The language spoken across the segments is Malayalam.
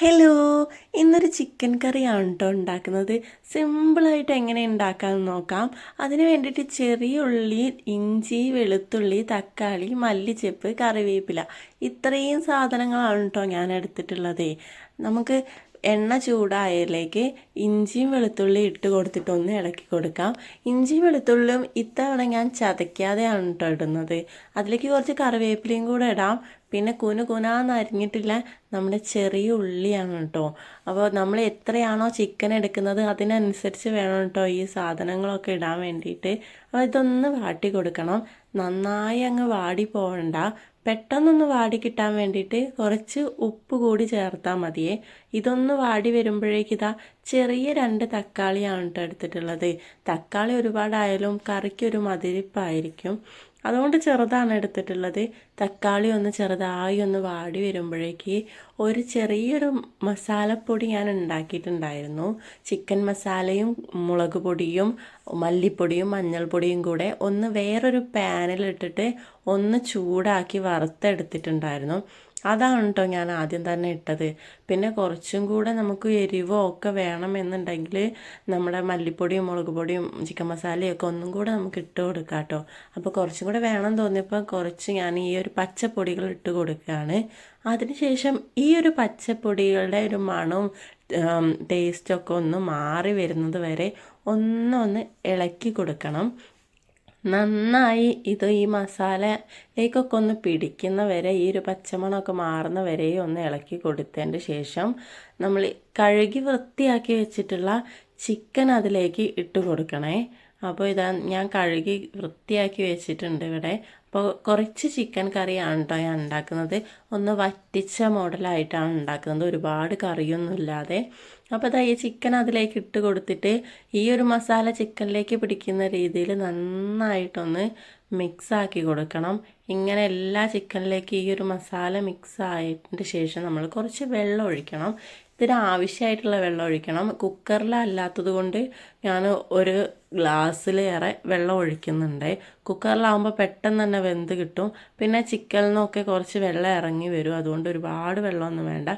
ഹലോ ഇന്നൊരു ചിക്കൻ കറിയാണ് കേട്ടോ ഉണ്ടാക്കുന്നത്. സിമ്പിളായിട്ട് എങ്ങനെ ഉണ്ടാക്കാമെന്ന് നോക്കാം. അതിന് വേണ്ടിയിട്ട് ചെറിയ ഉള്ളി ഇഞ്ചി വെളുത്തുള്ളി തക്കാളി മല്ലിച്ചെപ്പ് കറിവേപ്പില ഇത്രയും സാധനങ്ങളാണ് കേട്ടോ ഞാൻ എടുത്തിട്ടുള്ളത്. നമുക്ക് എണ്ണ ചൂടായതിലേക്ക് ഇഞ്ചിയും വെളുത്തുള്ളി ഇട്ട് കൊടുത്തിട്ട് ഒന്ന് ഇളക്കി കൊടുക്കാം. ഇഞ്ചിയും വെളുത്തുള്ളിയും ഇത്തവണ ഞാൻ ചതയ്ക്കാതെയാണ് കേട്ടോ ഇടുന്നത്. അതിലേക്ക് കുറച്ച് കറിവേപ്പിലയും കൂടെ ഇടാം. പിന്നെ കുനു കുനാന്ന് അരിഞ്ഞിട്ടില്ല നമ്മുടെ ചെറിയ ഉള്ളിയാണ് കേട്ടോ. അപ്പോൾ നമ്മൾ എത്രയാണോ ചിക്കൻ എടുക്കുന്നത് അതിനനുസരിച്ച് വേണം കേട്ടോ ഈ സാധനങ്ങളൊക്കെ ഇടാൻ വേണ്ടിയിട്ട്. അപ്പോൾ ഇതൊന്ന് വാട്ടി കൊടുക്കണം. നന്നായി അങ്ങ് വാടി പോകണ്ട പെട്ടെന്നൊന്ന് വാടി കിട്ടാൻ വേണ്ടിയിട്ട് കുറച്ച് ഉപ്പ് കൂടി ചേർത്താൽ മതിയേ. ഇതൊന്ന് വാടി വരുമ്പോഴേക്ക് ഇതാ ചെറിയ രണ്ട് തക്കാളിയാണ് കേട്ടോ എടുത്തിട്ടുള്ളത്. തക്കാളി ഒരുപാടായാലും കറിക്കൊരു മതിരിപ്പായിരിക്കും. അതുകൊണ്ട് ചെറുതാണ് എടുത്തിട്ടുള്ളത്. തക്കാളി ഒന്ന് ചെറുതായി ഒന്ന് വാടി വരുമ്പോഴേക്ക് ഒരു ചെറിയൊരു മസാലപ്പൊടി ഞാൻ ഉണ്ടാക്കിയിട്ടുണ്ടായിരുന്നു. ചിക്കൻ മസാലയും മുളക് പൊടിയും മല്ലിപ്പൊടിയും മഞ്ഞൾപ്പൊടിയും കൂടെ ഒന്ന് വേറൊരു പാനിലിട്ടിട്ട് ഒന്ന് ചൂടാക്കി വറുത്തെടുത്തിട്ടുണ്ടായിരുന്നു. അതാണ് കേട്ടോ ഞാൻ ആദ്യം തന്നെ ഇട്ടത്. പിന്നെ കുറച്ചും കൂടെ നമുക്ക് എരിവോ ഒക്കെ വേണമെന്നുണ്ടെങ്കിൽ നമ്മുടെ മല്ലിപ്പൊടിയും മുളക് പൊടിയും ചിക്കൻ മസാലയും ഒക്കെ ഒന്നും കൂടെ നമുക്ക് ഇട്ട് കൊടുക്കാം കേട്ടോ അപ്പോൾ കുറച്ചും കൂടെ വേണം തോന്നിയപ്പോൾ കുറച്ച് ഞാൻ ഈ ഒരു പച്ചപ്പൊടികൾ ഇട്ട് കൊടുക്കുകയാണ്. അതിനുശേഷം ഈ ഒരു പച്ചപ്പൊടികളുടെ ഒരു മണവും ടേസ്റ്റൊക്കെ ഒന്ന് മാറി വരുന്നത് വരെ ഒന്നൊന്ന് ഇളക്കി കൊടുക്കണം. നന്നായി ഇത് ഈ മസാലയിലേക്കൊക്കെ ഒന്ന് പിടിക്കുന്ന വരെ ഈ ഒരു പച്ചമണമൊക്കെ മാറുന്ന ഒന്ന് ഇളക്കി കൊടുത്തതിന്റെ ശേഷം നമ്മൾ കഴുകി വൃത്തിയാക്കി വെച്ചിട്ടുള്ള ചിക്കൻ അതിലേക്ക് ഇട്ട് കൊടുക്കണേ. അപ്പോൾ ഇതാ ഞാൻ കഴുകി വൃത്തിയാക്കി വെച്ചിട്ടുണ്ട് ഇവിടെ. അപ്പോൾ കുറച്ച് ചിക്കൻ കറിയാണ് കേട്ടോ ഞാൻ ഉണ്ടാക്കുന്നത്. ഒന്ന് വറ്റിച്ച മോഡലായിട്ടാണ് ഉണ്ടാക്കുന്നത്. ഒരുപാട് കറിയൊന്നും ഇല്ലാതെ. അപ്പോൾ അതാ ഈ ചിക്കൻ അതിലേക്ക് ഇട്ട് കൊടുത്തിട്ട് ഈ ഒരു മസാല ചിക്കനിലേക്ക് പിടിക്കുന്ന രീതിയിൽ നന്നായിട്ടൊന്ന് മിക്സ് ആക്കി കൊടുക്കണം. ഇങ്ങനെ എല്ലാ ചിക്കനിലേക്ക് ഈ ഒരു മസാല മിക്സ് ആയതിന്റെ ശേഷം നമ്മൾ കുറച്ച് വെള്ളം ഒഴിക്കണം. ഇതിന് ആവശ്യമായിട്ടുള്ള വെള്ളം ഒഴിക്കണം. കുക്കറിലല്ലാത്തത് കൊണ്ട് ഞാൻ ഒരു ഗ്ലാസ്സിലേറെ വെള്ളം ഒഴിക്കുന്നുണ്ട്. കുക്കറിലാവുമ്പോൾ പെട്ടെന്ന് തന്നെ വെന്ത് കിട്ടും. പിന്നെ ചിക്കനിൽ നിന്നൊക്കെ കുറച്ച് വെള്ളം ഇറങ്ങി വരും. അതുകൊണ്ട് ഒരുപാട് വെള്ളമൊന്നും വേണ്ട.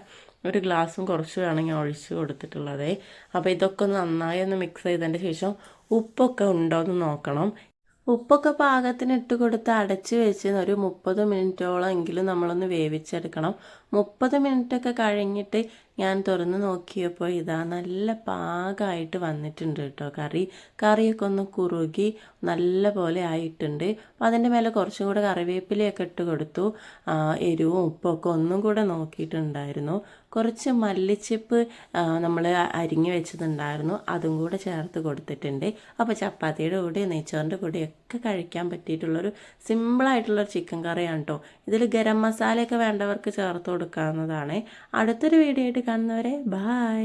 ഒരു ഗ്ലാസ്സും കുറച്ച് വേണമെങ്കിൽ ഒഴിച്ച് കൊടുത്തിട്ടുള്ളത്. അപ്പോൾ ഇതൊക്കെ നന്നായി ഒന്ന് മിക്സ് ചെയ്തതിന്റെ ശേഷം ഉപ്പൊക്കെ ഉണ്ടോ എന്ന് നോക്കണം. ഉപ്പൊക്കെ പാകത്തിന് ഇട്ട് കൊടുത്ത് അടച്ച് വെച്ച് ഒരു മുപ്പത് മിനിറ്റോളം എങ്കിലും നമ്മളൊന്ന് വേവിച്ചെടുക്കണം. മുപ്പത് മിനിറ്റൊക്കെ കഴിഞ്ഞിട്ട് ഞാൻ തുറന്ന് നോക്കിയപ്പോൾ ഇതാ നല്ല പാകമായിട്ട് വന്നിട്ടുണ്ട് കേട്ടോ കറി. കറിയൊക്കെ ഒന്ന് കുറുകി നല്ല പോലെ ആയിട്ടുണ്ട്. അപ്പോൾ അതിന്റെ മേലെ കുറച്ചും കൂടെ കറിവേപ്പിലയൊക്കെ ഇട്ട് കൊടുത്തു. എരിവും ഉപ്പൊക്കെ ഒന്നും കൂടെ നോക്കിയിട്ടുണ്ടായിരുന്നു. കുറച്ച് മല്ലിച്ചിപ്പ് നമ്മൾ അരിഞ്ഞു വെച്ചതുണ്ടായിരുന്നു. അതും കൂടെ ചേർത്ത് കൊടുത്തിട്ടുണ്ട്. അപ്പോൾ ചപ്പാത്തിയുടെ കൂടെ നെയ്ച്ചോറിന്റെ കൂടെയൊക്കെ കഴിക്കാൻ പറ്റിയിട്ടുള്ളൊരു സിമ്പിളായിട്ടുള്ളൊരു ചിക്കൻ കറിയാണ് കേട്ടോ. ഇതിൽ ഗരം മസാലയൊക്കെ വേണ്ടവർക്ക് ചേർത്ത് കൊടുക്കാവുന്നതാണ്. അടുത്തൊരു വീഡിയോ ആയിട്ട് കാണുന്നവരെ ബായ്